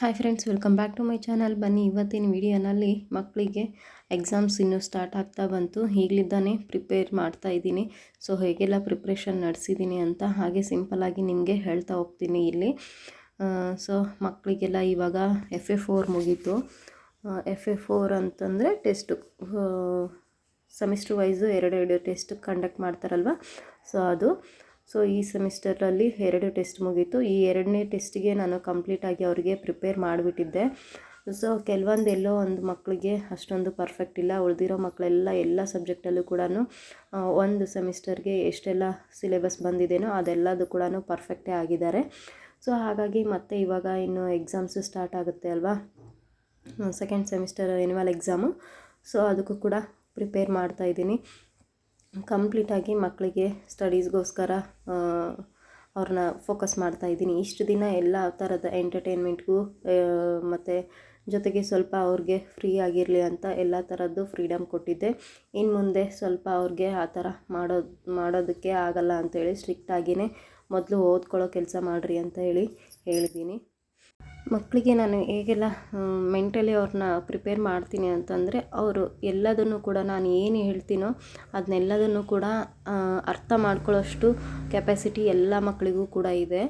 Hi friends welcome back to my channel ಬನ್ನಿ, ಇವತ್ತಿನ ವಿಡಿಯೋನಲ್ಲಿ ಮಕ್ಕಳಿಗೆ ಎಕ್ಸಾಮ್ಸ್ ಇನ್ನೂ ಸ್ಟಾರ್ಟ್ ಆಗ್ತಾ ಬಂತು. ಈಗಲಿದ್ದಾನೆ ಪ್ರಿಪೇರ್ ಮಾಡ್ತಾ ಇದ್ದೀನಿ. ಸೊ ಹೇಗೆಲ್ಲ ಪ್ರಿಪ್ರೇಷನ್ ನಡೆಸಿದ್ದೀನಿ ಅಂತ ಹಾಗೆ ಸಿಂಪಲಾಗಿ ನಿಮಗೆ ಹೇಳ್ತಾ ಹೋಗ್ತೀನಿ ಇಲ್ಲಿ. ಸೊ ಮಕ್ಕಳಿಗೆಲ್ಲ ಇವಾಗ ಎಫ್ ಎ ಫೋರ್ ಮುಗೀತು. ಎಫ್ ಎ ಫೋರ್ ಅಂತಂದರೆ ಟೆಸ್ಟು ಸೆಮಿಸ್ಟರ್ ವೈಸು ಎರಡೆರಡು ಟೆಸ್ಟ್ ಕಂಡಕ್ಟ್ ಮಾಡ್ತಾರಲ್ವ? ಸೊ ಅದು. ಸೊ ಈ ಸೆಮಿಸ್ಟರಲ್ಲಿ ಎರಡು ಟೆಸ್ಟ್ ಮುಗೀತು. ಈ ಎರಡನೇ ಟೆಸ್ಟಿಗೆ ನಾನು ಕಂಪ್ಲೀಟಾಗಿ ಅವರಿಗೆ ಪ್ರಿಪೇರ್ ಮಾಡಿಬಿಟ್ಟಿದ್ದೆ. ಸೊ ಕೆಲವೊಂದು ಎಲ್ಲೋ ಒಂದು ಮಕ್ಕಳಿಗೆ ಅಷ್ಟೊಂದು ಪರ್ಫೆಕ್ಟ್ ಇಲ್ಲ. ಉಳಿದಿರೋ ಮಕ್ಕಳೆಲ್ಲ ಎಲ್ಲ ಸಬ್ಜೆಕ್ಟಲ್ಲೂ ಕೂಡ ಒಂದು ಸೆಮಿಸ್ಟರ್ಗೆ ಎಷ್ಟೆಲ್ಲ ಸಿಲೆಬಸ್ ಬಂದಿದೆಯೋ ಅದೆಲ್ಲದು ಕೂಡ ಪರ್ಫೆಕ್ಟೇ ಆಗಿದ್ದಾರೆ. ಸೊ ಹಾಗಾಗಿ ಮತ್ತೆ ಇವಾಗ ಇನ್ನು ಎಕ್ಸಾಮ್ಸು ಸ್ಟಾರ್ಟ್ ಆಗುತ್ತೆ ಅಲ್ವಾ? Second semester annual exam so ಅದಕ್ಕೂ ಕೂಡ ಪ್ರಿಪೇರ್ ಮಾಡ್ತಾಯಿದ್ದೀನಿ ಕಂಪ್ಲೀಟಾಗಿ ಮಕ್ಕಳಿಗೆ ಸ್ಟಡೀಸ್ಗೋಸ್ಕರ ಅವ್ರನ್ನ ಫೋಕಸ್ ಮಾಡ್ತಾ ಇದ್ದೀನಿ. ಇಷ್ಟು ದಿನ ಎಲ್ಲ ಥರದ ಎಂಟರ್ಟೈನ್ಮೆಂಟ್ಗೂ ಮತ್ತು ಜೊತೆಗೆ ಸ್ವಲ್ಪ ಅವ್ರಿಗೆ ಫ್ರೀ ಆಗಿರಲಿ ಅಂತ ಎಲ್ಲ ಥರದ್ದು ಫ್ರೀಡಮ್ ಕೊಟ್ಟಿದ್ದೆ. ಇನ್ನು ಮುಂದೆ ಸ್ವಲ್ಪ ಅವ್ರಿಗೆ ಆ ಥರ ಮಾಡೋ ಮಾಡೋದಕ್ಕೆ ಆಗಲ್ಲ ಅಂತೇಳಿ ಸ್ಟ್ರಿಕ್ಟಾಗಿಯೇ ಮೊದಲು ಓದ್ಕೊಳ್ಳೋ ಕೆಲಸ ಮಾಡಿರಿ ಅಂತ ಹೇಳಿ ಹೇಳಿದ್ದೀನಿ. ಮಕ್ಕಳಿಗೆ ನಾನು ಹೇಗೆಲ್ಲ ಮೆಂಟಲಿ ಅವ್ರನ್ನ ಪ್ರಿಪೇರ್ ಮಾಡ್ತೀನಿ ಅಂತಂದರೆ ಅವರು ಎಲ್ಲದನ್ನು ಕೂಡ ನಾನು ಏನು ಹೇಳ್ತೀನೋ ಅದನ್ನೆಲ್ಲದನ್ನು ಕೂಡ ಅರ್ಥ ಮಾಡ್ಕೊಳ್ಳೋಷ್ಟು ಕೆಪಾಸಿಟಿ ಎಲ್ಲ ಮಕ್ಕಳಿಗೂ ಕೂಡ ಇದೆ.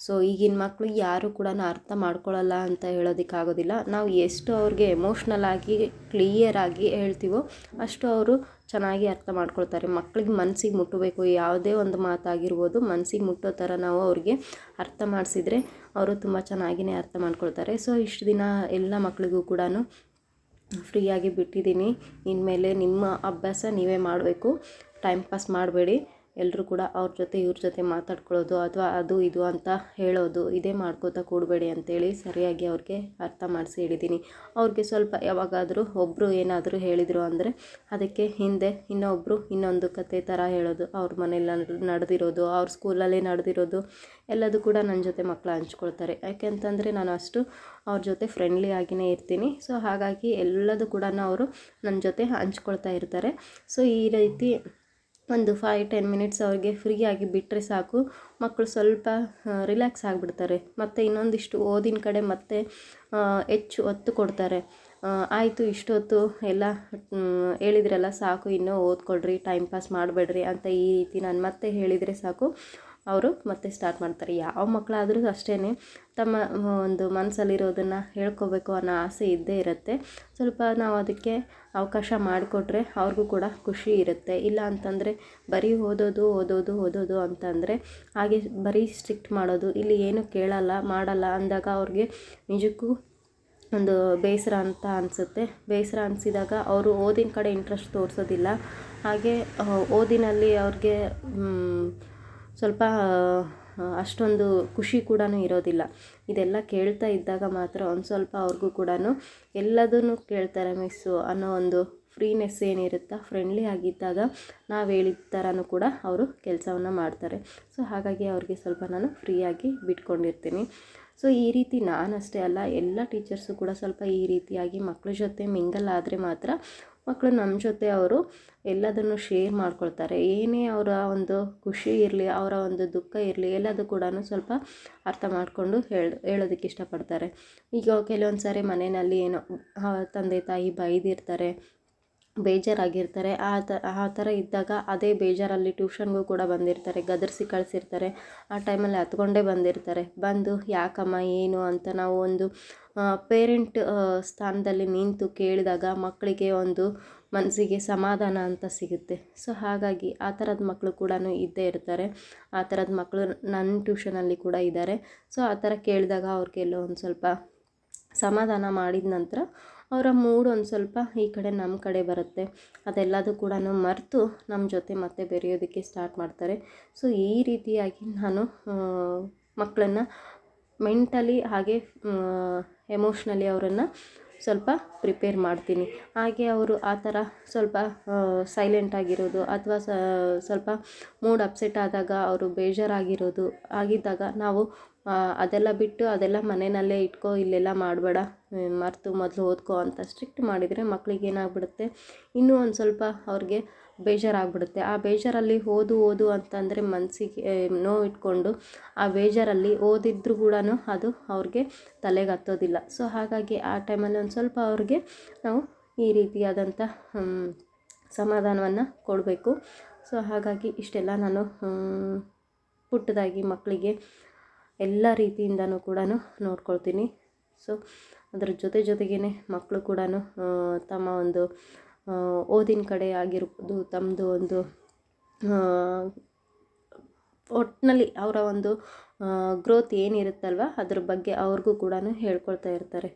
ಸೊ ಈಗಿನ ಮಕ್ಕಳು ಯಾರು ಕೂಡ ಅರ್ಥ ಮಾಡ್ಕೊಳ್ಳಲ್ಲ ಅಂತ ಹೇಳೋದಕ್ಕಾಗೋದಿಲ್ಲ ನಾವು ಎಷ್ಟು ಅವ್ರಿಗೆ ಎಮೋಷ್ನಲ್ ಆಗಿ ಕ್ಲಿಯರ್ ಆಗಿ ಹೇಳ್ತೀವೋ ಅಷ್ಟು ಅವರು ಚೆನ್ನಾಗಿ ಅರ್ಥ ಮಾಡ್ಕೊಳ್ತಾರೆ. ಮಕ್ಕಳಿಗೆ ಮನಸ್ಸಿಗೆ ಮುಟ್ಟಬೇಕು. ಯಾವುದೇ ಒಂದು ಮಾತಾಗಿರ್ಬೋದು ಮನಸ್ಸಿಗೆ ಮುಟ್ಟೋ ಥರ ನಾವು ಅವ್ರಿಗೆ ಅರ್ಥ ಮಾಡಿಸಿದ್ರೆ ಅವರು ತುಂಬ ಚೆನ್ನಾಗಿಯೇ ಅರ್ಥ ಮಾಡ್ಕೊಳ್ತಾರೆ. ಸೊ, ಇಷ್ಟು ದಿನ ಎಲ್ಲ ಮಕ್ಕಳಿಗೂ ಕೂಡ ಫ್ರೀಯಾಗಿ ಬಿಟ್ಟಿದ್ದೀನಿ. ಇನ್ಮೇಲೆ ನಿಮ್ಮ ಅಭ್ಯಾಸ ನೀವೇ ಮಾಡಬೇಕು. ಟೈಮ್ ಪಾಸ್ ಮಾಡಬೇಡಿ. ಎಲ್ಲರೂ ಕೂಡ ಅವ್ರ ಜೊತೆ, ಇವ್ರ ಜೊತೆ ಮಾತಾಡ್ಕೊಳ್ಳೋದು ಅಥವಾ ಅದು ಇದು ಅಂತ ಹೇಳೋದು, ಇದೇ ಮಾಡ್ಕೋತಾ ಕೂಡಬೇಡಿ ಅಂತೇಳಿ ಸರಿಯಾಗಿ ಅವ್ರಿಗೆ ಅರ್ಥ ಮಾಡಿಸಿ ಹೇಳಿದ್ದೀನಿ ಅವ್ರಿಗೆ ಸ್ವಲ್ಪ ಯಾವಾಗಾದರೂ ಒಬ್ಬರು ಏನಾದರೂ ಹೇಳಿದರು ಅಂದರೆ ಅದಕ್ಕೆ ಹಿಂದೆ ಇನ್ನೊಬ್ಬರು ಇನ್ನೊಂದು ಕತೆ ಥರ ಹೇಳೋದು, ಅವ್ರ ಮನೇಲಿ ನಡೆದಿರೋದು, ಅವ್ರ ಸ್ಕೂಲಲ್ಲಿ ನಡೆದಿರೋದು, ಎಲ್ಲದೂ ಕೂಡ ನನ್ನ ಜೊತೆ ಮಕ್ಕಳು ಹಂಚ್ಕೊಳ್ತಾರೆ. ಯಾಕೆಂತಂದರೆ ನಾನು ಅಷ್ಟು ಅವ್ರ ಜೊತೆ ಫ್ರೆಂಡ್ಲಿ ಆಗಿಯೇ ಇರ್ತೀನಿ. ಸೊ ಹಾಗಾಗಿ ಎಲ್ಲದೂ ಕೂಡ ಅವರು ನನ್ನ ಜೊತೆ ಹಂಚ್ಕೊಳ್ತಾ ಇರ್ತಾರೆ. ಸೊ ಈ ರೀತಿ ಒಂದು ಫೈವ್ ಟೆನ್ ಮಿನಿಟ್ಸ್ ಅವ್ರಿಗೆ ಫ್ರೀಯಾಗಿ ಬಿಟ್ಟರೆ ಸಾಕು. ಮಕ್ಕಳು ಸ್ವಲ್ಪ ರಿಲ್ಯಾಕ್ಸ್ ಆಗಿಬಿಡ್ತಾರೆ. ಮತ್ತು ಇನ್ನೊಂದಿಷ್ಟು ಓದಿನ ಕಡೆ ಮತ್ತೆ ಹೆಚ್ಚು ಒತ್ತು ಕೊಡ್ತಾರೆ. ಆಯಿತು, ಇಷ್ಟೊತ್ತು ಎಲ್ಲ ಹೇಳಿದ್ರಲ್ಲ ಸಾಕು. ಇನ್ನೂ ಓದ್ಕೊಳ್ರಿ ಟೈಮ್ ಪಾಸ್ ಮಾಡಬೇಡ್ರಿ ಅಂತ ಈ ರೀತಿ ನಾನು ಮತ್ತೆ ಹೇಳಿದರೆ ಸಾಕು. ಅವರು ಮತ್ತೆ ಸ್ಟಾರ್ಟ್ ಮಾಡ್ತಾರೆ. ಯಾವ ಮಕ್ಕಳಾದರೂ ಅಷ್ಟೇ ತಮ್ಮ ಒಂದು ಮನಸ್ಸಲ್ಲಿರೋದನ್ನು ಹೇಳ್ಕೋಬೇಕು ಅನ್ನೋ ಆಸೆ ಇದ್ದೇ ಇರುತ್ತೆ. ಸ್ವಲ್ಪ ನಾವು ಅದಕ್ಕೆ ಅವಕಾಶ ಮಾಡಿಕೊಟ್ರೆ ಅವ್ರಿಗೂ ಕೂಡ ಖುಷಿ ಇರುತ್ತೆ. ಇಲ್ಲ ಅಂತಂದರೆ ಬರೀ ಓದೋದು ಓದೋದು ಓದೋದು ಅಂತಂದರೆ ಹಾಗೆ ಬರೀ ಸ್ಟ್ರಿಕ್ಟ್ ಮಾಡೋದು, ಇಲ್ಲಿ ಏನು ಕೇಳಲ್ಲ, ಮಾಡಲ್ಲ ಅಂದಾಗ ಅವ್ರಿಗೆ ನಿಜಕ್ಕೂ ಒಂದು ಬೇಸರ ಅಂತ ಅನಿಸುತ್ತೆ. ಬೇಸರ ಅನಿಸಿದಾಗ ಅವರು ಓದಿನ ಕಡೆ ಇಂಟ್ರೆಸ್ಟ್ ತೋರಿಸೋದಿಲ್ಲ. ಹಾಗೆ ಓದಿನಲ್ಲಿ ಅವ್ರಿಗೆ ಸ್ವಲ್ಪ ಅಷ್ಟೊಂದು ಖುಷಿ ಕೂಡ ಇರೋದಿಲ್ಲ. ಇದೆಲ್ಲ ಕೇಳ್ತಾ ಇದ್ದಾಗ ಮಾತ್ರ ಒಂದು ಸ್ವಲ್ಪ ಅವ್ರಿಗೂ ಕೂಡ ಎಲ್ಲದನ್ನು ಕೇಳ್ತಾರೆ ಮಿಸ್ಸು ಅನ್ನೋ ಒಂದು ಫ್ರೀನೆಸ್ ಏನಿರುತ್ತಾ ಫ್ರೆಂಡ್ಲಿ ಆಗಿದ್ದಾಗ ನಾವು ಹೇಳಿದ ಥರನೂ ಕೂಡ ಅವರು ಕೆಲಸವನ್ನು ಮಾಡ್ತಾರೆ. ಸೊ ಹಾಗಾಗಿ ಅವ್ರಿಗೆ ಸ್ವಲ್ಪ ನಾನು ಫ್ರೀಯಾಗಿ ಬಿಟ್ಕೊಂಡಿರ್ತೀನಿ. ಸೊ ಈ ರೀತಿ ನಾನಷ್ಟೇ ಅಲ್ಲ, ಎಲ್ಲ ಟೀಚರ್ಸು ಕೂಡ ಸ್ವಲ್ಪ ಈ ರೀತಿಯಾಗಿ ಮಕ್ಕಳ ಜೊತೆ ಮಿಂಗಲ್ ಆದರೆ ಮಾತ್ರ ಮಕ್ಕಳು ನಮ್ಮ ಜೊತೆ ಅವರು ಎಲ್ಲದನ್ನು ಶೇರ್ ಮಾಡ್ಕೊಳ್ತಾರೆ. ಏನೇ ಅವರ ಒಂದು ಖುಷಿ ಇರಲಿ, ಅವರ ಒಂದು ದುಃಖ ಇರಲಿ, ಎಲ್ಲದು ಕೂಡ ಸ್ವಲ್ಪ ಅರ್ಥ ಮಾಡಿಕೊಂಡು ಹೇಳಿ, ಹೇಳೋದಕ್ಕೆ ಇಷ್ಟಪಡ್ತಾರೆ. ಈಗ ಕೆಲವೊಂದು ಸಾರಿ ಮನೆಯಲ್ಲಿ ಏನೋ ತಂದೆ ತಾಯಿ ಬೈದಿರ್ತಾರೆ ಬೇಜಾರಾಗಿರ್ತಾರೆ. ಆ ಥರ ಆ ಥರ ಇದ್ದಾಗ ಅದೇ ಬೇಜಾರಲ್ಲಿ ಟ್ಯೂಷನ್ಗೂ ಕೂಡ ಬಂದಿರ್ತಾರೆ. ಗದರಿಸಿ ಕಳಿಸಿರ್ತಾರೆ. ಆ ಟೈಮಲ್ಲಿ ಹತ್ಕೊಂಡೇ ಬಂದಿರ್ತಾರೆ. ಬಂದು, ಯಾಕಮ್ಮ, ಏನು? ಅಂತ ನಾವು ಒಂದು ಪೇರೆಂಟ್ ಸ್ಥಾನದಲ್ಲಿ ನಿಂತು ಕೇಳಿದಾಗ ಮಕ್ಕಳಿಗೆ ಒಂದು ಮನಸ್ಸಿಗೆ ಸಮಾಧಾನ ಅಂತ ಸಿಗುತ್ತೆ. ಸೊ, ಹಾಗಾಗಿ ಆ ಥರದ ಮಕ್ಕಳು ಕೂಡ ಇದ್ದೇ ಇರ್ತಾರೆ. ಆ ಥರದ ಮಕ್ಕಳು ನನ್ನ ಟ್ಯೂಷನಲ್ಲಿ ಕೂಡ ಇದ್ದಾರೆ. ಸೊ, ಆ ಥರ ಕೇಳಿದಾಗ ಅವ್ರಿಗೆಲ್ಲೋ ಒಂದು ಸ್ವಲ್ಪ ಸಮಾಧಾನ ಮಾಡಿದ ನಂತರ ಅವರ ಮೂಡ್ ಒಂದು ಸ್ವಲ್ಪ ಈ ಕಡೆ ನಮ್ಮ ಕಡೆ ಬರುತ್ತೆ. ಅದೆಲ್ಲದೂ ಕೂಡ ಮರೆತು ನಮ್ಮ ಜೊತೆ ಮತ್ತೆ ಬೆರೆಯೋದಕ್ಕೆ ಸ್ಟಾರ್ಟ್ ಮಾಡ್ತಾರೆ. ಸೊ ಈ ರೀತಿಯಾಗಿ ನಾನು ಮಕ್ಕಳನ್ನು ಮೆಂಟಲಿ ಹಾಗೆ ಎಮೋಷ್ನಲಿ ಅವರನ್ನು ಸ್ವಲ್ಪ ಪ್ರಿಪೇರ್ ಮಾಡ್ತೀನಿ. ಹಾಗೆ ಅವರು ಆ ಥರ ಸ್ವಲ್ಪ ಸೈಲೆಂಟ್ ಆಗಿರೋದು ಅಥವಾ ಸ್ವಲ್ಪ ಮೂಡ್ ಅಪ್ಸೆಟ್ ಆದಾಗ ಅವರು ಬೇಜಾರಾಗಿರೋದು ಆಗಿದ್ದಾಗ ನಾವು ಅದೆಲ್ಲ ಬಿಟ್ಟು ಅದೆಲ್ಲ ಮನೆಯಲ್ಲೇ ಇಟ್ಕೋ, ಇಲ್ಲೆಲ್ಲ ಮಾಡಬೇಡ. ಮರೆತು ಮೊದಲು ಓದ್ಕೋ ಅಂತ ಸ್ಟ್ರಿಕ್ಟ್ ಮಾಡಿದರೆ ಮಕ್ಳಿಗೆ ಏನಾಗ್ಬಿಡುತ್ತೆ? ಇನ್ನೂ ಒಂದು ಸ್ವಲ್ಪ ಅವ್ರಿಗೆ ಬೇಜಾರಾಗ್ಬಿಡುತ್ತೆ. ಆ ಬೇಜಾರಲ್ಲಿ ಓದು ಓದು ಅಂತಂದರೆ ಮನಸ್ಸಿಗೆ ನೋವು ಇಟ್ಕೊಂಡು ಆ ಬೇಜಾರಲ್ಲಿ ಓದಿದ್ರು ಕೂಡ ಅದು ಅವ್ರಿಗೆ ತಲೆಗೆ ಹತ್ತೋದಿಲ್ಲ ಸೊ ಹಾಗಾಗಿ ಆ ಟೈಮಲ್ಲಿ ಒಂದು ಸ್ವಲ್ಪ ಅವ್ರಿಗೆ ನಾವು ಈ ರೀತಿಯಾದಂಥ ಸಮಾಧಾನವನ್ನು ಕೊಡಬೇಕು. ಸೊ ಹಾಗಾಗಿ ಇಷ್ಟೆಲ್ಲ ನಾನು ಪುಟ್ಟದಾಗಿ ಮಕ್ಕಳಿಗೆ ಎಲ್ಲ ರೀತಿಯಿಂದನೂ ಕೂಡ ನೋಡ್ಕೊಳ್ತೀನಿ. ಸೊ ಅದರ ಜೊತೆ ಜೊತೆಗೇ ಮಕ್ಕಳು ಕೂಡ ತಮ್ಮ ಒಂದು ಓದಿನ ಕಡೆ ಆಗಿರ್ಬೋದು ತಮ್ಮದು ಒಂದು ಒಟ್ಟಿನಲ್ಲಿ ಅವರ ಒಂದು ಗ್ರೋತ್ ಏನಿರುತ್ತಲ್ವ, ಅದ್ರ ಬಗ್ಗೆ ಅವ್ರಿಗೂ ಕೂಡ ಹೇಳ್ಕೊಳ್ತಾ ಇರ್ತಾರೆ.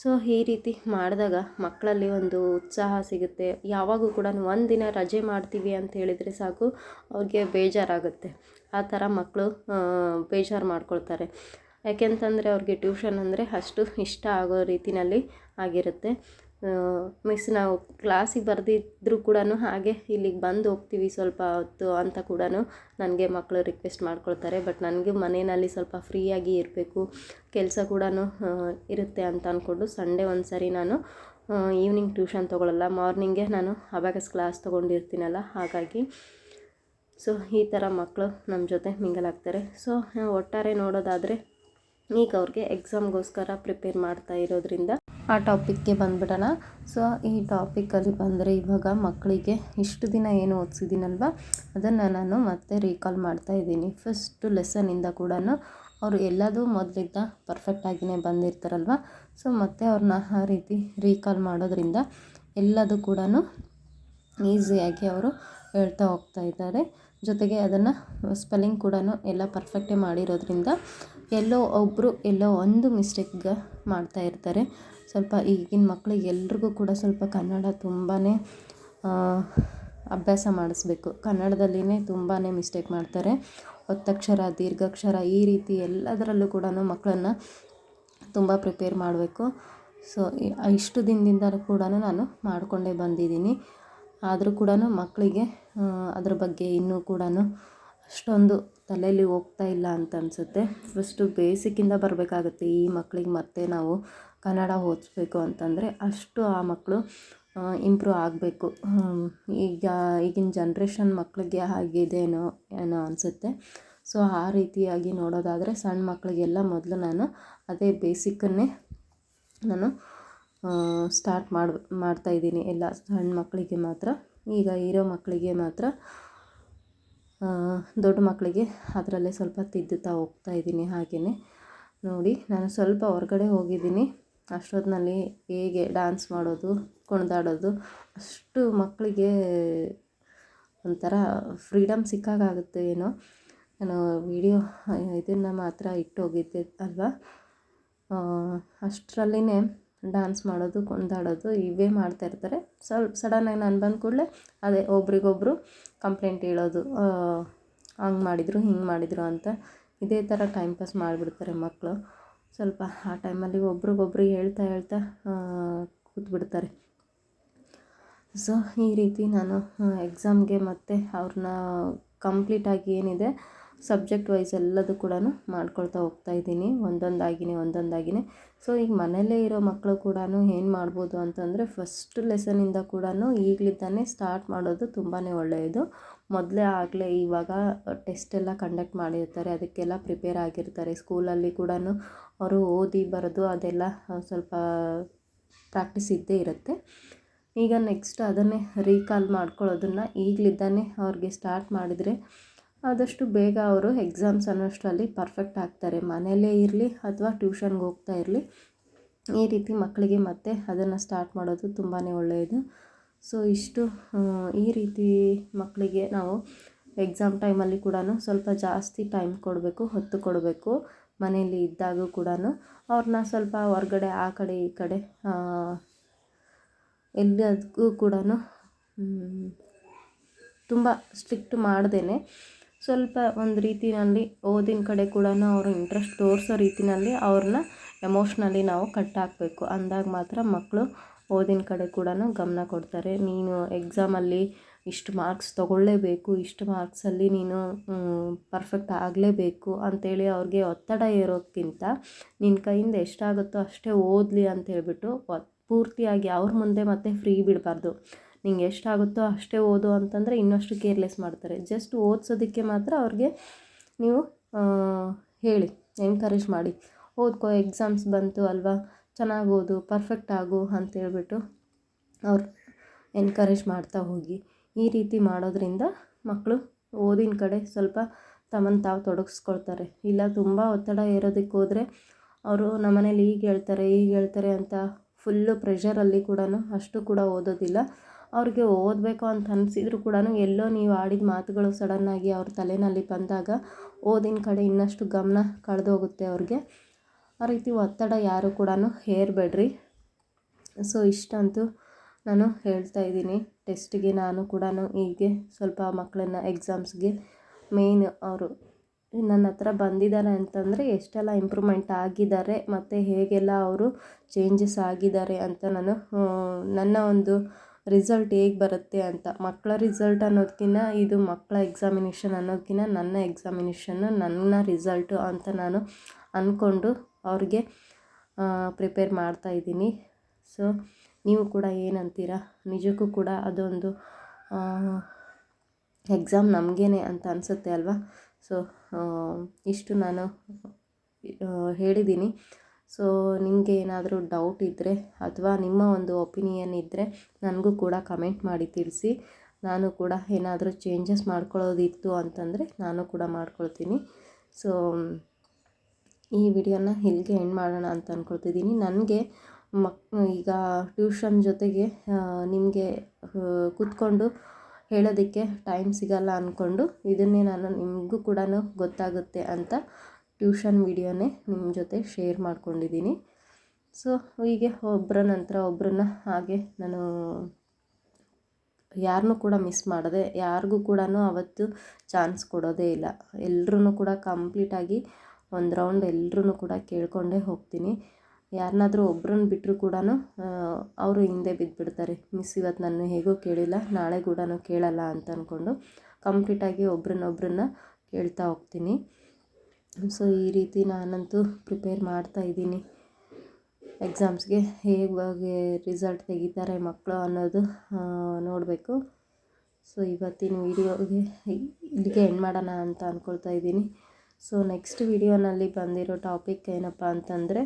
ಸೊ ಈ ರೀತಿ ಮಾಡಿದಾಗ ಮಕ್ಕಳಲ್ಲಿ ಒಂದು ಉತ್ಸಾಹ ಸಿಗುತ್ತೆ. ಯಾವಾಗೂ ಕೂಡ ಒಂದಿನ ರಜೆ ಮಾಡ್ತೀವಿ ಅಂತ ಹೇಳಿದರೆ ಸಾಕು, ಅವ್ರಿಗೆ ಬೇಜಾರಾಗುತ್ತೆ. ಆ ಥರ ಮಕ್ಕಳು ಬೇಜಾರು ಮಾಡ್ಕೊಳ್ತಾರೆ. ಯಾಕೆಂತಂದರೆ ಅವ್ರಿಗೆ ಟ್ಯೂಷನ್ ಅಂದರೆ ಅಷ್ಟು ಇಷ್ಟ ಆಗೋ ರೀತಿಯಲ್ಲಿ ಆಗಿರುತ್ತೆ. ಮಿಸ್ ನಾವು ಕ್ಲಾಸಿಗೆ ಬರೆದಿದ್ರು ಕೂಡ ಹಾಗೆ ಇಲ್ಲಿಗೆ ಬಂದು ಹೋಗ್ತೀವಿ ಸ್ವಲ್ಪ ಹೊತ್ತು ಅಂತ ಕೂಡ ನನಗೆ ಮಕ್ಕಳು ರಿಕ್ವೆಸ್ಟ್ ಮಾಡ್ಕೊಳ್ತಾರೆ. ಬಟ್ ನನಗೆ ಮನೆಯಲ್ಲಿ ಸ್ವಲ್ಪ ಫ್ರೀಯಾಗಿ ಇರಬೇಕು, ಕೆಲಸ ಕೂಡ ಇರುತ್ತೆ ಅಂತ ಅಂದ್ಕೊಂಡು ಸಂಡೇ ಒಂದು ಸರಿ ನಾನು ಈವ್ನಿಂಗ್ ಟ್ಯೂಷನ್ ತೊಗೊಳ್ಳಲ್ಲ ಮಾರ್ನಿಂಗೇ ನಾನು ಅಬಾಕಸ್ ಕ್ಲಾಸ್ ತೊಗೊಂಡಿರ್ತೀನಲ್ಲ, ಹಾಗಾಗಿ ಸೊ, ಈ ಥರ ಮಕ್ಕಳು ನಮ್ಮ ಜೊತೆ ಮಿಂಗಲ್ ಆಗ್ತಾರೆ. ಸೊ ಒಟ್ಟಾರೆ ನೋಡೋದಾದರೆ ಈಗ ಅವ್ರಿಗೆ ಎಕ್ಸಾಮ್ಗೋಸ್ಕರ ಪ್ರಿಪೇರ್ ಮಾಡ್ತಾ ಇರೋದ್ರಿಂದ ಆ ಟಾಪಿಕ್ಗೆ ಬಂದುಬಿಡೋಣ. ಸೊ, ಈ ಟಾಪಿಕಲ್ಲಿ ಬಂದರೆ ಇವಾಗ ಮಕ್ಕಳಿಗೆ ಇಷ್ಟು ದಿನ ಏನು ಓದಿಸಿದ್ದೀನಲ್ವ? ಅದನ್ನು ನಾನು ಮತ್ತೆ ರೀಕಾಲ್ ಮಾಡ್ತಾ ಇದ್ದೀನಿ. ಫಸ್ಟು ಲೆಸನಿಂದ ಕೂಡ ಅವರು ಎಲ್ಲದೂ ಮೊದಲಿದ್ದ ಪರ್ಫೆಕ್ಟಾಗಿಯೇ ಬಂದಿರ್ತಾರಲ್ವ? ಸೊ, ಮತ್ತೆ ಅವ್ರನ್ನ ಆ ರೀತಿ ರೀಕಾಲ್ ಮಾಡೋದ್ರಿಂದ ಎಲ್ಲದೂ ಕೂಡ ಈಸಿಯಾಗಿ ಅವರು ಹೇಳ್ತಾ ಹೋಗ್ತಾ ಇದ್ದಾರೆ. ಜೊತೆಗೆ ಅದನ್ನು ಸ್ಪೆಲ್ಲಿಂಗ್ ಕೂಡ ಎಲ್ಲ ಪರ್ಫೆಕ್ಟೇ ಮಾಡಿರೋದ್ರಿಂದ ಎಲ್ಲೋ ಒಬ್ಬರು ಎಲ್ಲೋ ಒಂದು ಮಿಸ್ಟೇಕ್ಗೆ ಮಾಡ್ತಾ ಇರ್ತಾರೆ. ಸ್ವಲ್ಪ ಈಗಿನ ಮಕ್ಕಳಿಗೆ ಎಲ್ರಿಗೂ ಕೂಡ ಸ್ವಲ್ಪ ಕನ್ನಡ ತುಂಬಾ ಅಭ್ಯಾಸ ಮಾಡಿಸ್ಬೇಕು. ಕನ್ನಡದಲ್ಲಿನೇ ತುಂಬಾ ಮಿಸ್ಟೇಕ್ ಮಾಡ್ತಾರೆ. ಒತ್ತಕ್ಷರ, ದೀರ್ಘಾಕ್ಷರ ಈ ರೀತಿ ಎಲ್ಲದರಲ್ಲೂ ಕೂಡ ಮಕ್ಕಳನ್ನು ತುಂಬ ಪ್ರಿಪೇರ್ ಮಾಡಬೇಕು. ಸೊ ಇಷ್ಟು ದಿನದಿಂದ ಕೂಡ ನಾನು ಮಾಡಿಕೊಂಡೇ ಬಂದಿದ್ದೀನಿ. ಆದರೂ ಕೂಡ ಮಕ್ಕಳಿಗೆ ಅದ್ರ ಬಗ್ಗೆ ಇನ್ನೂ ಕೂಡ ಅಷ್ಟೊಂದು ತಲೆಯಲ್ಲಿ ಹೋಗ್ತಾ ಇಲ್ಲ ಅಂತ ಅನಿಸುತ್ತೆ. ಫಸ್ಟು ಬೇಸಿಕ್ಕಿಂದ ಬರಬೇಕಾಗುತ್ತೆ ಈ ಮಕ್ಕಳಿಗೆ ಮತ್ತೆ ನಾವು ಕನ್ನಡ ಓದಿಸ್ಬೇಕು ಅಂತಂದರೆ ಅಷ್ಟು ಆ ಮಕ್ಕಳು ಇಂಪ್ರೂವ್ ಆಗಬೇಕು. ಈಗ ಈಗಿನ ಜನ್ರೇಷನ್ ಮಕ್ಕಳಿಗೆ ಆಗಿದೇನೋ ಏನೋ ಅನಿಸುತ್ತೆ. ಸೊ ಆ ರೀತಿಯಾಗಿ ನೋಡೋದಾದರೆ ಸಣ್ಣ ಮಕ್ಕಳಿಗೆಲ್ಲ ಮೊದಲು ನಾನು ಅದೇ ಬೇಸಿಕ್ಕನ್ನೇ ನಾನು ಸ್ಟಾರ್ಟ್ ಮಾಡಿ ಮಾಡ್ತಾಯಿದ್ದೀನಿ ಎಲ್ಲ ಸಣ್ಣ ಮಕ್ಕಳಿಗೆ ಮಾತ್ರ. ಈಗ ಇರೋ ಮಕ್ಕಳಿಗೆ ಮಾತ್ರ ದೊಡ್ಡ ಮಕ್ಕಳಿಗೆ ಅದರಲ್ಲೇ ಸ್ವಲ್ಪ ತಿದ್ದುತ್ತಾ ಹೋಗ್ತಾ ಇದ್ದೀನಿ ಹಾಗೆಯೇ ನೋಡಿ, ನಾನು ಸ್ವಲ್ಪ ಹೊರಗಡೆ ಹೋಗಿದ್ದೀನಿ. ಅಷ್ಟೊತ್ತಿನಲ್ಲಿ ಹೇಗೆ ಡ್ಯಾನ್ಸ್ ಮಾಡೋದು ಕುಣಿದಾಡೋದು ಅಷ್ಟು ಮಕ್ಕಳಿಗೆ ಒಂಥರ ಫ್ರೀಡಮ್ ಸಿಕ್ಕಾಗುತ್ತೆ ಏನೋ. ನಾನು ವಿಡಿಯೋ ಇದನ್ನು ಮಾತ್ರ ಇಟ್ಟೋಗಿದ್ದೆ ಅಲ್ವಾ? ಅಷ್ಟರಲ್ಲಿನೇ ಡ್ಯಾನ್ಸ್ ಮಾಡೋದು ಕುಣಿದಾಡೋದು ಇವೇ ಮಾಡ್ತಾ ಇರ್ತಾರೆ. ಸ್ವಲ್ಪ ಸಡನ್ನಾಗಿ ನಾನು ಬಂದ ಕೂಡಲೇ ಅದೇ ಒಬ್ರಿಗೊಬ್ಬರು ಕಂಪ್ಲೇಂಟ್ ಹೇಳೋದು ಹಂಗೆ ಮಾಡಿದರು, ಹಿಂಗೆ ಮಾಡಿದರು ಅಂತ ಇದೇ ಥರ ಟೈಮ್ ಪಾಸ್ ಮಾಡಿಬಿಡ್ತಾರೆ ಮಕ್ಕಳು ಸ್ವಲ್ಪ ಆ ಟೈಮಲ್ಲಿ ಒಬ್ರಿಗೊಬ್ರು ಹೇಳ್ತಾ ಹೇಳ್ತಾ ಕೂತ್ಬಿಡ್ತಾರೆ. ಸೊ ಈ ರೀತಿ ನಾನು ಎಕ್ಸಾಮ್ಗೆ ಮತ್ತು ಅವ್ರನ್ನ ಕಂಪ್ಲೀಟಾಗಿ ಏನಿದೆ ಸಬ್ಜೆಕ್ಟ್ ವೈಸ್ ಎಲ್ಲದೂ ಕೂಡ ಮಾಡ್ಕೊಳ್ತಾ ಹೋಗ್ತಾ ಇದ್ದೀನಿ, ಒಂದೊಂದಾಗಿನೇ ಒಂದೊಂದಾಗಿನೇ. ಸೊ ಈಗ ಮನೆಯಲ್ಲೇ ಇರೋ ಮಕ್ಕಳು ಕೂಡ ಏನು ಮಾಡ್ಬೋದು ಅಂತಂದರೆ ಫಸ್ಟ್ ಲೆಸನಿಂದ ಕೂಡ ಈಗಲಿದ್ದಾನೆ ಸ್ಟಾರ್ಟ್ ಮಾಡೋದು ತುಂಬಾ ಒಳ್ಳೆಯದು. ಮೊದಲೇ ಆಗಲೇ ಇವಾಗ ಟೆಸ್ಟ್ ಎಲ್ಲ ಕಂಡಕ್ಟ್ ಮಾಡಿರ್ತಾರೆ, ಅದಕ್ಕೆಲ್ಲ ಪ್ರಿಪೇರ್ ಆಗಿರ್ತಾರೆ. ಸ್ಕೂಲಲ್ಲಿ ಕೂಡ ಅವರು ಓದಿ ಬರೋದು ಅದೆಲ್ಲ ಸ್ವಲ್ಪ ಪ್ರಾಕ್ಟೀಸ್ ಇದ್ದೇ ಇರುತ್ತೆ. ಈಗ ನೆಕ್ಸ್ಟ್ ಅದನ್ನೇ ರೀಕಾಲ್ ಮಾಡ್ಕೊಳ್ಳೋದನ್ನು ಈಗಲಿದ್ದಾನೆ ಅವ್ರಿಗೆ ಸ್ಟಾರ್ಟ್ ಮಾಡಿದರೆ ಆದಷ್ಟು ಬೇಗ ಅವರು ಎಕ್ಸಾಮ್ಸ್ ಅನ್ನೋಷ್ಟರಲ್ಲಿ ಪರ್ಫೆಕ್ಟ್ ಆಗ್ತಾರೆ. ಮನೆಯಲ್ಲೇ ಇರಲಿ ಅಥವಾ ಟ್ಯೂಷನ್ಗೆ ಹೋಗ್ತಾ ಇರಲಿ, ಈ ರೀತಿ ಮಕ್ಕಳಿಗೆ ಮತ್ತೆ ಅದನ್ನು ಸ್ಟಾರ್ಟ್ ಮಾಡೋದು ತುಂಬಾ ಒಳ್ಳೆಯದು. ಸೊ ಇಷ್ಟು ಈ ರೀತಿ ಮಕ್ಕಳಿಗೆ ನಾವು ಎಕ್ಸಾಮ್ ಟೈಮಲ್ಲಿ ಕೂಡ ಸ್ವಲ್ಪ ಜಾಸ್ತಿ ಟೈಮ್ ಕೊಡಬೇಕು, ಹೊತ್ತು ಕೊಡಬೇಕು. ಮನೆಯಲ್ಲಿ ಇದ್ದಾಗ ಕೂಡ ಅವ್ರನ್ನ ಸ್ವಲ್ಪ ಹೊರಗಡೆ, ಆ ಕಡೆ, ಈ ಕಡೆ ಎಲ್ಲದಕ್ಕೂ ಕೂಡ ತುಂಬ ಸ್ಟ್ರಿಕ್ಟ್ ಮಾಡ್ದೇ ಸ್ವಲ್ಪ ಒಂದು ರೀತಿಯಲ್ಲಿ ಓದಿನ ಕಡೆ ಕೂಡ ಅವರು ಇಂಟ್ರೆಸ್ಟ್ ತೋರಿಸೋ ರೀತಿಯಲ್ಲಿ ಅವ್ರನ್ನ ಎಮೋಷ್ನಲಿ ನಾವು ಕಟ್ ಹಾಕಬೇಕು. ಅಂದಾಗ ಮಾತ್ರ ಮಕ್ಕಳು ಓದಿನ ಕಡೆ ಕೂಡ ಗಮನ ಕೊಡ್ತಾರೆ. ನೀನು ಎಕ್ಸಾಮಲ್ಲಿ ಇಷ್ಟು ಮಾರ್ಕ್ಸ್ ತೊಗೊಳ್ಳೇಬೇಕು, ಇಷ್ಟು ಮಾರ್ಕ್ಸಲ್ಲಿ ನೀನು ಪರ್ಫೆಕ್ಟ್ ಆಗಲೇಬೇಕು ಅಂಥೇಳಿ ಅವ್ರಿಗೆ ಒತ್ತಡ ಇರೋಕ್ಕಿಂತ ನಿನ್ನ ಕೈಯಿಂದ ಎಷ್ಟಾಗುತ್ತೋ ಅಷ್ಟೇ ಓದಲಿ ಅಂತ ಹೇಳಿಬಿಟ್ಟು ಪೂರ್ತಿಯಾಗಿ ಅವ್ರ ಮುಂದೆ ಮತ್ತೆ ಫ್ರೀ ಬಿಡಬಾರ್ದು. ನಿಂಗೆ ಎಷ್ಟಾಗುತ್ತೋ ಅಷ್ಟೇ ಓದು ಅಂತಂದರೆ ಇನ್ನಷ್ಟು ಕೇರ್ಲೆಸ್ ಮಾಡ್ತಾರೆ. ಜಸ್ಟ್ ಓದಿಸೋದಕ್ಕೆ ಮಾತ್ರ ಅವ್ರಿಗೆ ನೀವು ಹೇಳಿ ಎನ್ಕರೇಜ್ ಮಾಡಿ. ಓದ್ಕೋ ಎಕ್ಸಾಮ್ಸ್ ಬಂತು ಅಲ್ವಾ? ಚೆನ್ನಾಗಿ ಓದು ಪರ್ಫೆಕ್ಟ್ ಆಗು ಅಂತೇಳ್ಬಿಟ್ಟು ಅವ್ರು ಎನ್ಕರೇಜ್ ಮಾಡ್ತಾ ಹೋಗಿ. ಈ ರೀತಿ ಮಾಡೋದ್ರಿಂದ ಮಕ್ಕಳು ಓದಿನ ಕಡೆ ಸ್ವಲ್ಪ ತಮ್ಮನ್ನು ತಾವು ತೊಡಗಿಸ್ಕೊಳ್ತಾರೆ. ಇಲ್ಲ ತುಂಬ ಒತ್ತಡ ಏರೋದಕ್ಕೆ ಹೋದರೆ ಅವರು ನಮ್ಮನೇಲಿ ಈಗ ಹೇಳ್ತಾರೆ ಈಗ ಹೇಳ್ತಾರೆ ಅಂತ ಫುಲ್ಲು ಪ್ರೆಷರಲ್ಲಿ ಕೂಡ ಅಷ್ಟು ಕೂಡ ಓದೋದಿಲ್ಲ. ಅವ್ರಿಗೆ ಓದಬೇಕು ಅಂತ ಅನಿಸಿದ್ರು ಕೂಡ ಎಲ್ಲೋ ನೀವು ಆಡಿದ ಮಾತುಗಳು ಸಡನ್ನಾಗಿ ಅವ್ರ ತಲೆಯಲ್ಲಿ ಬಂದಾಗ ಓದಿನ ಕಡೆ ಇನ್ನಷ್ಟು ಗಮನ ಕಳೆದೋಗುತ್ತೆ ಅವ್ರಿಗೆ. ಆ ರೀತಿ ಒತ್ತಡ ಯಾರು ಕೂಡ ಹೇರಬೇಡ್ರಿ. ಸೊ ಇಷ್ಟಂತೂ ನಾನು ಹೇಳ್ತಾ ಇದ್ದೀನಿ. ಟೆಸ್ಟಿಗೆ ನಾನು ಕೂಡ ಹೀಗೆ ಸ್ವಲ್ಪ ಮಕ್ಕಳನ್ನ ಎಕ್ಸಾಮ್ಸ್ಗೆ ಮೇಯ್ನ್ ಅವರು ನನ್ನ ಹತ್ರ ಬಂದಿದ್ದಾರೆ ಅಂತಂದರೆ ಎಷ್ಟೆಲ್ಲ ಇಂಪ್ರೂವ್ಮೆಂಟ್ ಆಗಿದ್ದಾರೆ ಮತ್ತು ಹೇಗೆಲ್ಲ ಅವರು ಚೇಂಜಸ್ ಆಗಿದ್ದಾರೆ ಅಂತ ನಾನು ನನ್ನ ಒಂದು ರಿಸಲ್ಟ್ ಹೇಗೆ ಬರುತ್ತೆ ಅಂತ. ಮಕ್ಕಳ ರಿಸಲ್ಟ್ ಅನ್ನೋದಕ್ಕಿಂತ ಇದು ಮಕ್ಕಳ ಎಕ್ಸಾಮಿನೇಷನ್ ಅನ್ನೋದಕ್ಕಿಂತ ನನ್ನ ಎಕ್ಸಾಮಿನೇಷನ್ನು ನನ್ನ ರಿಸಲ್ಟು ಅಂತ ನಾನು ಅಂದ್ಕೊಂಡು ಅವ್ರಿಗೆ ಪ್ರಿಪೇರ್ ಮಾಡ್ತಾ ಇದ್ದೀನಿ. ಸೊ ನೀವು ಕೂಡ ಏನಂತೀರಾ? ನಿಜಕ್ಕೂ ಕೂಡ ಅದೊಂದು ಎಕ್ಸಾಮ್ ನಮಗೇನೆ ಅಂತ ಅನಿಸುತ್ತೆ ಅಲ್ವಾ? ಸೊ ಇಷ್ಟು ನಾನು ಹೇಳಿದ್ದೀನಿ. ಸೊ ನಿಮಗೆ ಏನಾದರೂ ಡೌಟ್ ಇದ್ದರೆ ಅಥವಾ ನಿಮ್ಮ ಒಂದು ಒಪಿನಿಯನ್ ಇದ್ದರೆ ನನಗೂ ಕೂಡ ಕಮೆಂಟ್ ಮಾಡಿ ತಿಳಿಸಿ. ನಾನು ಕೂಡ ಏನಾದರೂ ಚೇಂಜಸ್ ಮಾಡ್ಕೊಳ್ಳೋದಿತ್ತು ಅಂತಂದರೆ ನಾನು ಕೂಡ ಮಾಡ್ಕೊಳ್ತೀನಿ. ಸೊ ಈ ವಿಡಿಯೋನ ಇಲ್ಲಿಗೆ ಎಂಡ್ ಮಾಡೋಣ ಅಂತ ಅಂದ್ಕೊಳ್ತಿದ್ದೀನಿ ನನಗೆ ಮಕ್, ಈಗ ಟ್ಯೂಷನ್ ಜೊತೆಗೆ ನಿಮಗೆ ಕೂತ್ಕೊಂಡು ಹೇಳೋದಕ್ಕೆ ಟೈಮ್ ಸಿಗಲ್ಲ ಅಂದ್ಕೊಂಡು ಇದನ್ನೇ ನಾನು ನಿಮಗೂ ಕೂಡ ಗೊತ್ತಾಗುತ್ತೆ ಅಂತ ಟ್ಯೂಷನ್ ವಿಡಿಯೋನೇ ನಿಮ್ಮ ಜೊತೆ ಶೇರ್ ಮಾಡ್ಕೊಂಡಿದ್ದೀನಿ. ಸೊ, ಹೀಗೆ ಒಬ್ಬರ ನಂತರ ಒಬ್ಬರನ್ನ ಹಾಗೆ ನಾನು ಯಾರನ್ನೂ ಕೂಡ ಮಿಸ್ ಮಾಡದೆ, ಯಾರಿಗೂ ಕೂಡ ಅವತ್ತು ಚಾನ್ಸ್ ಕೊಡೋದೇ ಇಲ್ಲ. ಎಲ್ಲರೂ ಕೂಡ ಕಂಪ್ಲೀಟಾಗಿ ಒಂದು ರೌಂಡ್ ಎಲ್ಲರೂ ಕೂಡ ಕೇಳ್ಕೊಂಡೇ ಹೋಗ್ತೀನಿ. ಯಾರನ್ನಾದರೂ ಒಬ್ರನ್ನ ಬಿಟ್ಟರು ಕೂಡ ಅವರು ಹಿಂದೆ ಬಿದ್ದುಬಿಡ್ತಾರೆ ಮಿಸ್, ಇವತ್ತು ನಾನು ಹೇಗೂ ಕೇಳಿಲ್ಲ, ನಾಳೆ ಕೂಡ ಕೇಳಲ್ಲ ಅಂತ ಅಂದ್ಕೊಂಡು ಕಂಪ್ಲೀಟಾಗಿ ಒಬ್ರನ್ನೊಬ್ರನ್ನ ಕೇಳ್ತಾ ಹೋಗ್ತೀನಿ. ಸೊ ಈ ರೀತಿ ನಾನಂತೂ ಪ್ರಿಪೇರ್ ಮಾಡ್ತಾ ಇದ್ದೀನಿ. ಎಕ್ಸಾಮ್ಸ್ಗೆ ಹೇಗೆ ರಿಸಲ್ಟ್ ತೆಗಿತಾರೆ ಮಕ್ಕಳು ಅನ್ನೋದು ನೋಡಬೇಕು. ಸೊ ಇವತ್ತಿನ ವೀಡಿಯೋಗೆ ಇಲ್ಲಿಗೆ ಎಂಡ್ ಮಾಡೋಣ ಅಂತ ಅಂದ್ಕೊಳ್ತಾ ಇದ್ದೀನಿ. ಸೊ ನೆಕ್ಸ್ಟ್ ವಿಡಿಯೋನಲ್ಲಿ ಬಂದಿರೋ ಟಾಪಿಕ್ ಏನಪ್ಪ ಅಂತಂದರೆ,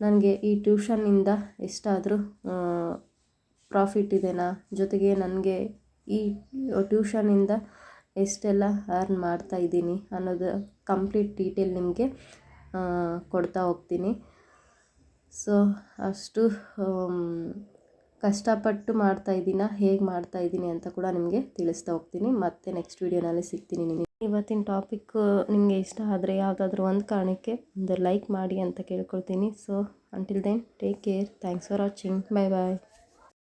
ನನಗೆ ಈ ಟ್ಯೂಷನ್ನಿಂದ ಎಷ್ಟಾದರೂ ಪ್ರಾಫಿಟ್ ಇದೆನಾ? ಜೊತೆಗೆ ನನಗೆ ಈ ಟ್ಯೂಷನಿಂದ ಎಷ್ಟೆಲ್ಲ ಅರ್ನ್ ಮಾಡ್ತಾ ಇದ್ದೀನಿ ಅನ್ನೋದು ಕಂಪ್ಲೀಟ್ ಡೀಟೇಲ್ ನಿಮಗೆ ಕೊಡ್ತಾ ಹೋಗ್ತೀನಿ. ಸೊ ಅಷ್ಟು ಕಷ್ಟಪಟ್ಟು ಮಾಡ್ತಾ ಇದ್ದೀನ, ಹೇಗೆ ಮಾಡ್ತಾ ಇದ್ದೀನಿ ಅಂತ ಕೂಡ ನಿಮಗೆ ತಿಳಿಸ್ತಾ ಹೋಗ್ತೀನಿ. ಮತ್ತೆ ನೆಕ್ಸ್ಟ್ ವೀಡಿಯೋನಲ್ಲಿ ಸಿಗ್ತೀನಿ ನಿಮಗೆ. ಇವತ್ತಿನ ಟಾಪಿಕ್ ನಿಮಗೆ ಇಷ್ಟ ಆದರೆ ಯಾವುದಾದ್ರೂ ಒಂದು ಕಾರಣಕ್ಕೆ ಒಂದು ಲೈಕ್ ಮಾಡಿ ಅಂತ ಕೇಳ್ಕೊಳ್ತೀನಿ. So until then take care thanks for watching bye bye